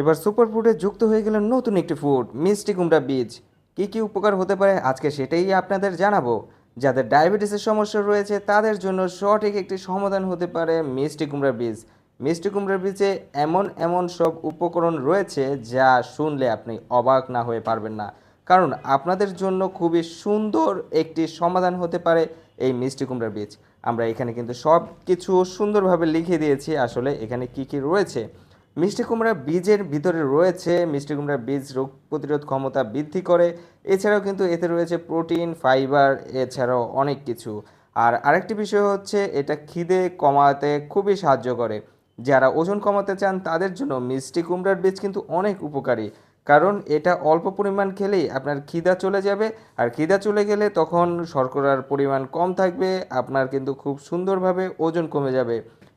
এবার সুপার ফুডে যুক্ত হয়ে গেল নতুন একটি ফুড, মিষ্টি কুমড়া বীজ। কী কী উপকার হতে পারে আজকে সেটাই আপনাদের জানাব। যাদের ডায়াবেটিসের সমস্যা রয়েছে, তাদের জন্য সঠিক একটি সমাধান হতে পারে মিষ্টি কুমড়ার বীজ। মিষ্টি কুমড়ার বীজে এমন এমন সব উপকরণ রয়েছে যা শুনলে আপনি অবাক না হয়ে পারবেন না। কারণ আপনাদের জন্য খুবই সুন্দর একটি সমাধান হতে পারে এই মিষ্টি কুমড়ার বীজ। আমরা এখানে কিন্তু সব কিছু সুন্দরভাবে লিখে দিয়েছি। আসলে এখানে কি কি রয়েছে? মিষ্টি কুমড়ার বীজের ভিতরে রয়েছে, মিষ্টি কুমড়ার বীজ রোগ প্রতিরোধ ক্ষমতা বৃদ্ধি করে। এছাড়াও কিন্তু এতে রয়েছে প্রোটিন, ফাইবার, এছাড়াও অনেক কিছু। আর আরেকটি বিষয় হচ্ছে, এটা খিদে কমাতে খুবই সাহায্য করে। যারা ওজন কমাতে চান, তাদের জন্য মিষ্টি কুমড়ার বীজ কিন্তু অনেক উপকারী। কারণ এটা অল্প পরিমাণ খেলেই আপনার খিদা চলে যাবে। আর খিদা চলে গেলে তখন শর্করার পরিমাণ কম থাকবে, আপনার কিন্তু খুব সুন্দরভাবে ওজন কমে যাবে।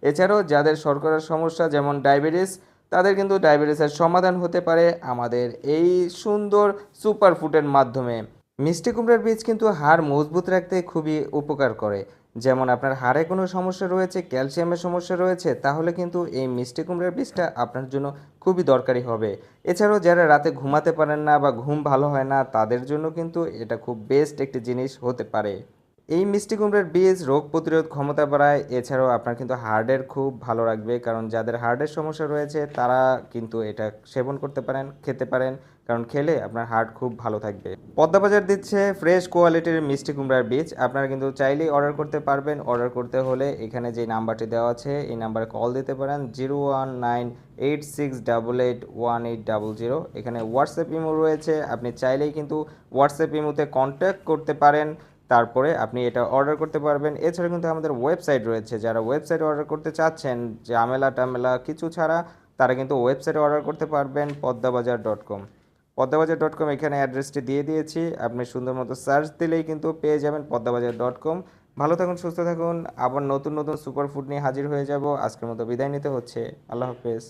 এছাড়াও যাদের শর্করার সমস্যা, যেমন ডায়াবেটিস তাদের কিন্তু ডায়াবেটিসের সমাধান হতে পারে আমাদের এই সুন্দর সুপার ফুডের মাধ্যমে। মিষ্টি কুমড়ার বীজ কিন্তু হাড় মজবুত রাখতে খুবই উপকার করে। যেমন আপনার হাড়ে কোনো সমস্যা রয়েছে ক্যালসিয়ামের সমস্যা রয়েছে, তাহলে কিন্তু এই মিষ্টি কুমড়ার বীজটা আপনার জন্য খুবই দরকারি হবে। এছাড়াও যারা রাতে ঘুমাতে পারেন না বা ঘুম ভালো হয় না, তাদের জন্য কিন্তু এটা খুব বেস্ট একটি জিনিস হতে পারে। এই মিষ্টি কুমড়ার বীজ রোগ প্রতিরোধ ক্ষমতা বাড়ায়, এছাড়াও আপনার কিন্তু হার্টের খুব ভালো রাখবে কারণ যাদের হার্টের সমস্যা রয়েছে, তারা কিন্তু এটা সেবন করতে পারেন, খেতে পারেন। কারণ খেলে আপনার হার্ট খুব ভালো থাকবে। পদ্মা বাজার দিচ্ছে ফ্রেশ কোয়ালিটির মিষ্টি কুমড়ার বীজ। আপনারা কিন্তু চাইলেই অর্ডার করতে পারবেন। অর্ডার করতে হলে এখানে যে নাম্বারটি দেওয়া আছে, এই নাম্বারে কল দিতে পারেন zero one nine eight six double eight one eight double zero এখানে হোয়াটসঅ্যাপ ইমো রয়েছে। আপনি চাইলেই কিন্তু হোয়াটসঅ্যাপ ইমোতে কন্ট্যাক্ট করতে পারেন। তারপরে আপনি এটা অর্ডার করতে পারবেন। এছাড়া কিন্তু আমাদের ওয়েবসাইট রয়েছে। যারা ওয়েবসাইটে অর্ডার করতে চাচ্ছেন ঝামেলা টামেলা কিছু ছাড়া, তারা কিন্তু ওয়েবসাইটে অর্ডার করতে পারবেন Padmabazar dot com Padmabazar dot com এখানে অ্যাড্রেসটি দিয়ে দিয়েছি। আপনি সুন্দর মতো সার্চ দিলেই কিন্তু পেয়ে যাবেন পদ্মাবাজার ডট কম ভালো থাকুন, সুস্থ থাকুন। আবার নতুন নতুন সুপার ফুড নিয়ে হাজির হয়ে যাব। আজকের মতো বিদায় নিতে হচ্ছে। আল্লাহ হাফেজ।